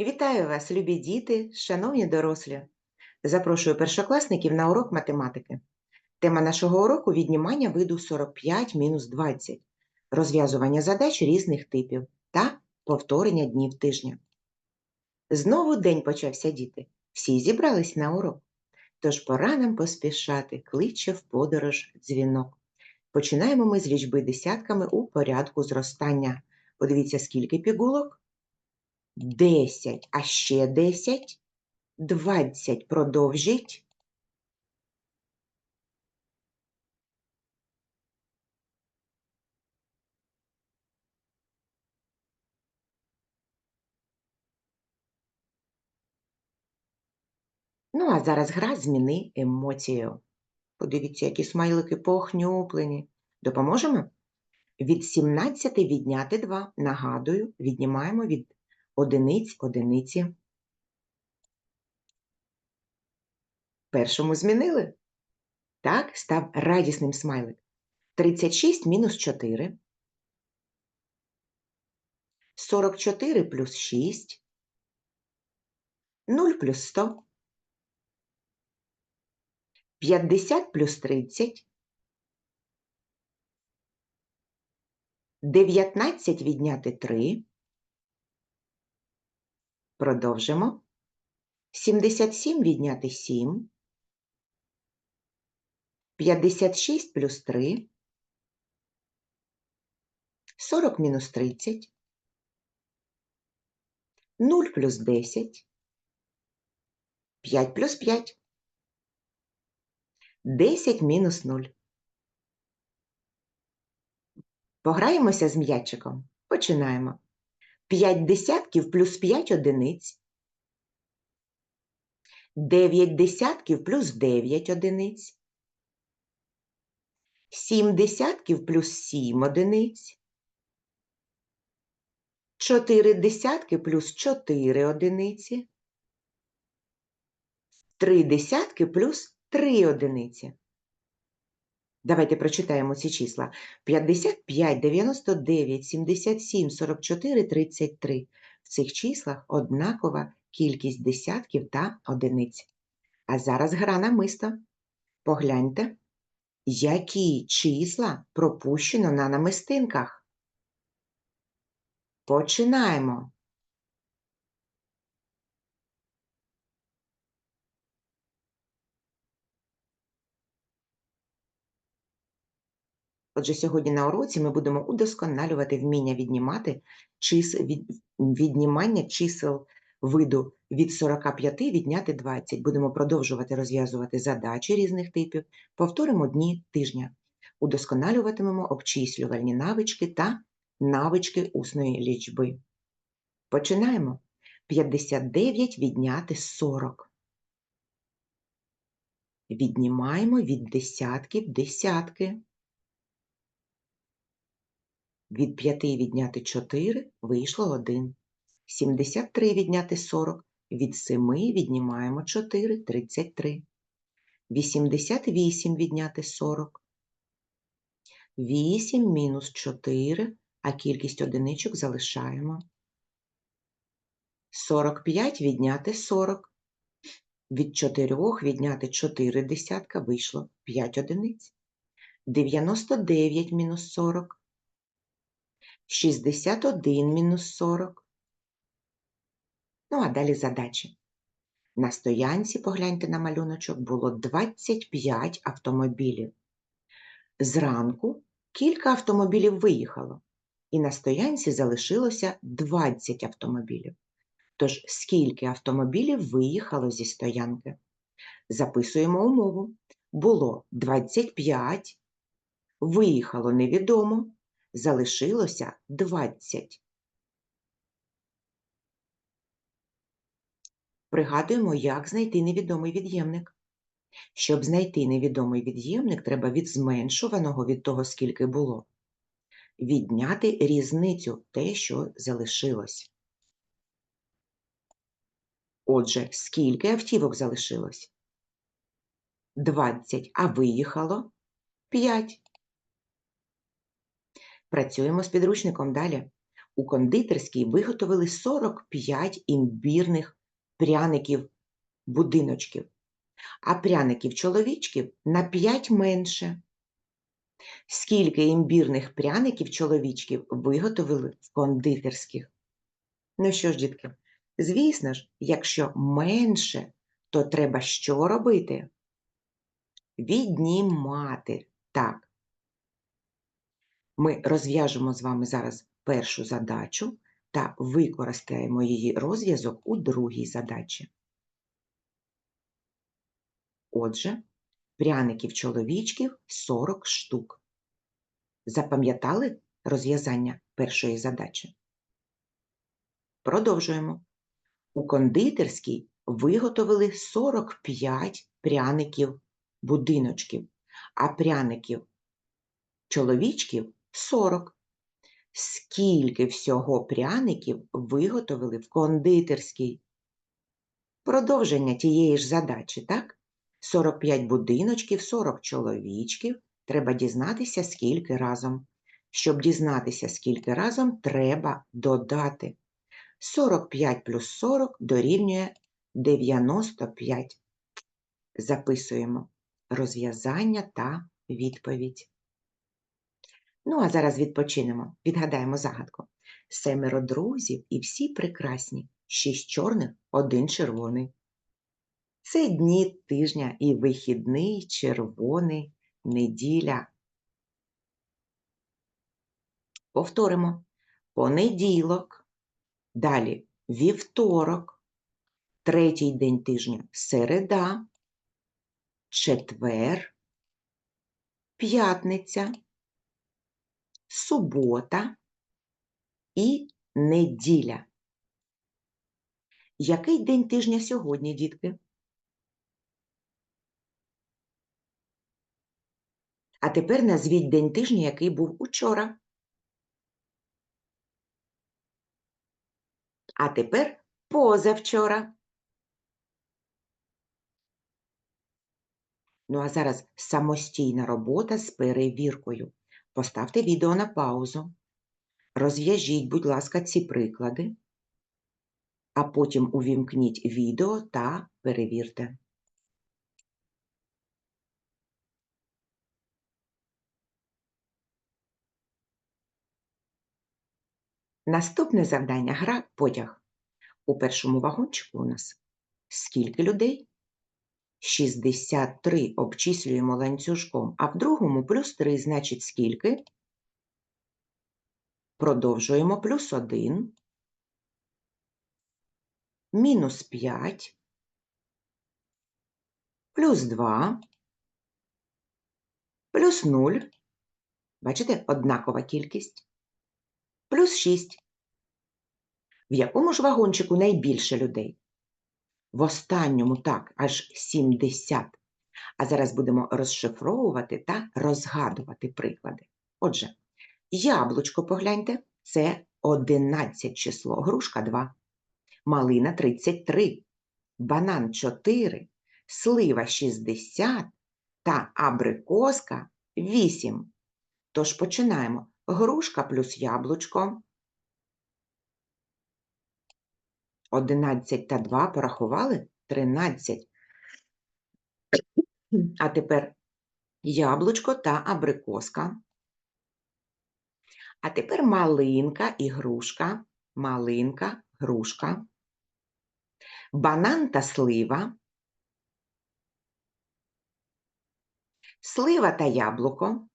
Вітаю вас, любі діти, шановні дорослі. Запрошую першокласників на урок математики. Тема нашого уроку віднімання виду 45 мінус 20, розв'язування задач різних типів та повторення днів тижня. Знову день почався діти. Всі зібрались на урок. Тож пора нам поспішати, кличе в подорож дзвінок. Починаємо ми з лічби десятками у порядку зростання. Подивіться, скільки пігулок? 10, а ще 10, 20 продовжіть. Ну, а зараз гра зміни емоцію. Подивіться, які смайлики похнюплені. Допоможемо? Від 17 відняти 2. Нагадую, віднімаємо від одиниць одиниці. Першому змінили? Так, став радісним смайлик. 36 мінус 4. 44 плюс 6. 0 плюс 100. 50 плюс 30. 19 відняти 3. Продовжимо. 77 відняти 7. 56 плюс 3. 40 мінус 30. 0 плюс 10. 5 плюс 5. 10 мінус 0. Пограємося з м'ячиком. Починаємо. 5 десятків плюс 5 одиниць. 9 десятків плюс 9 одиниць. 7 десятків плюс 7 одиниць. 4 десятки плюс 4 одиниці. 3 десятки плюс 3 одиниці. Давайте прочитаємо ці числа. 55, 99, 77, 44, 33. В цих числах однакова кількість десятків та одиниць. А зараз гра на мисто. Погляньте, які числа пропущено на намистинках. Починаємо. Отже, сьогодні на уроці ми будемо удосконалювати вміння віднімати чис... від... віднімання чисел виду від 45 відняти 20. Будемо продовжувати розв'язувати задачі різних типів, повторимо дні тижня. Удосконалюватимемо обчислювальні навички та навички усної лічби. Починаємо. 59 відняти 40. Віднімаємо від десятків десятки. Від 5 відняти 4 вийшло 1. 73 відняти 40. Від 7 віднімаємо 4 33. 88 відняти 40. 8 мінус 4, а кількість одиничок залишаємо. 45 відняти 40. Від 4 відняти 4 десятка вийшло 5 одиниць. 99 мінус 40. 61 мінус 40. Ну, а далі задачі. На стоянці, погляньте на малюночок, було 25 автомобілів. Зранку кілька автомобілів виїхало, і на стоянці залишилося 20 автомобілів. Тож, скільки автомобілів виїхало зі стоянки? Записуємо умову. Було 25, виїхало невідомо, залишилося 20. Пригадуємо, як знайти невідомий від'ємник. Щоб знайти невідомий від'ємник, треба від зменшуваного від того, скільки було, відняти різницю, те, що залишилось. Отже, скільки автівок залишилось? 20, а виїхало 5. Працюємо з підручником далі. У кондитерській виготовили 45 імбірних пряників будиночків, а пряників чоловічків на 5 менше. Скільки імбірних пряників чоловічків виготовили в кондитерських? Ну що ж, дітки, звісно ж, якщо менше, то треба що робити? Віднімати. Так. Ми розв'яжемо з вами зараз першу задачу та використаємо її розв'язок у другій задачі. Отже, пряників чоловічків 40 штук. Запам'ятали розв'язання першої задачі? Продовжуємо. У кондитерській виготовили 45 пряників будиночків, а пряників чоловічків 40. Скільки всього пряників виготовили в кондитерській? Продовження тієї ж задачі, так? 45 будиночків, 40 чоловічків. Треба дізнатися, скільки разом. Щоб дізнатися, скільки разом, треба додати. 45 плюс 40 дорівнює 95. Записуємо розв'язання та відповідь. Ну, а зараз відпочинемо, відгадаємо загадку. Семеро друзів і всі прекрасні, шість чорних, один червоний. Це дні тижня і вихідний, червоний, неділя. Повторимо. Понеділок, далі вівторок, третій день тижня середа, четвер, п'ятниця, субота і неділя. Який день тижня сьогодні, дітки? А тепер назвіть день тижня, який був учора. А тепер позавчора. Ну а зараз самостійна робота з перевіркою. Поставте відео на паузу. Розв'яжіть, будь ласка, ці приклади, а потім увімкніть відео та перевірте. Наступне завдання гра потяг. У першому вагончику у нас скільки людей? 63 обчислюємо ланцюжком, а в другому плюс 3, значить скільки? Продовжуємо плюс 1, мінус 5, плюс 2, плюс 0. Бачите, однакова кількість. Плюс 6. В якому ж вагончику найбільше людей? В останньому так, аж 70. А зараз будемо розшифровувати та розгадувати приклади. Отже, яблучко, погляньте, це 11 число, грушка 2, малина 33, банан 4, слива 60 та абрикоска 8. Тож починаємо. Грушка плюс яблучко. 11 та 2 порахували 13. А тепер яблучко та абрикоска. А тепер малинка і грушка, малинка, грушка, банан та слива, слива та яблуко,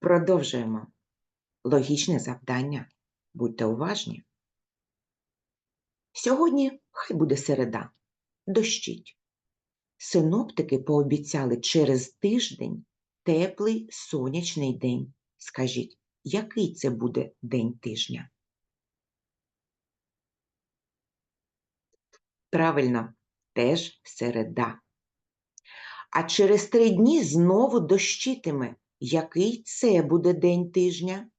Продовжуємо. Логічне завдання. Будьте уважні. Сьогодні хай буде середа. Дощить. Синоптики пообіцяли через тиждень теплий сонячний день. Скажіть, який це буде день тижня? Правильно, теж середа. А через три дні знову дощитиме. Який це буде день тижня?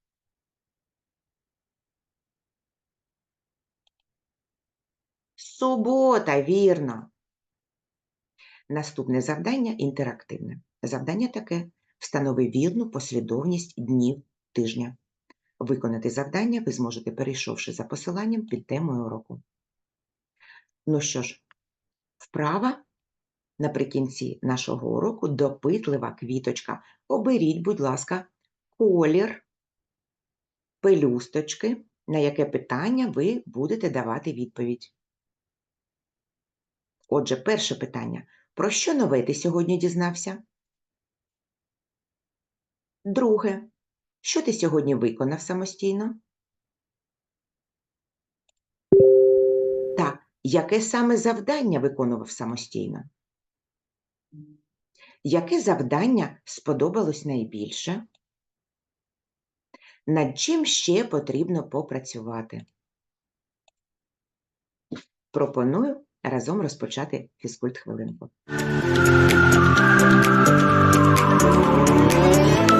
Субота, вірно. Наступне завдання інтерактивне. Завдання таке. Встанови вірну послідовність днів тижня. Виконати завдання ви зможете, перейшовши за посиланням під темою уроку. Ну що ж, вправа наприкінці нашого уроку допитлива квіточка. Оберіть, будь ласка, колір пелюсточки, на яке питання ви будете давати відповідь. Отже, перше питання. Про що нове ти сьогодні дізнався? Друге. Що ти сьогодні виконав самостійно? Так, яке саме завдання виконував самостійно? Яке завдання сподобалось найбільше? Над чим ще потрібно попрацювати? Пропоную разом розпочати фізкульт-хвилинку. Watch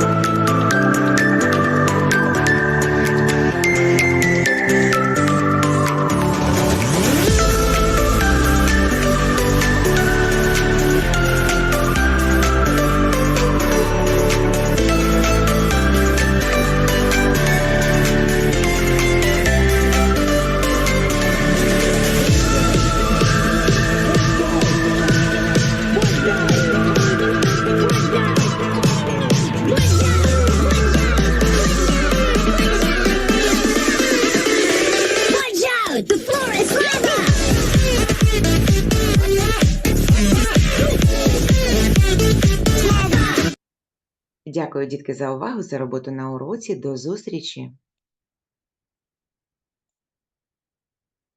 Дякую, дітки, за увагу, за роботу на уроці. До зустрічі!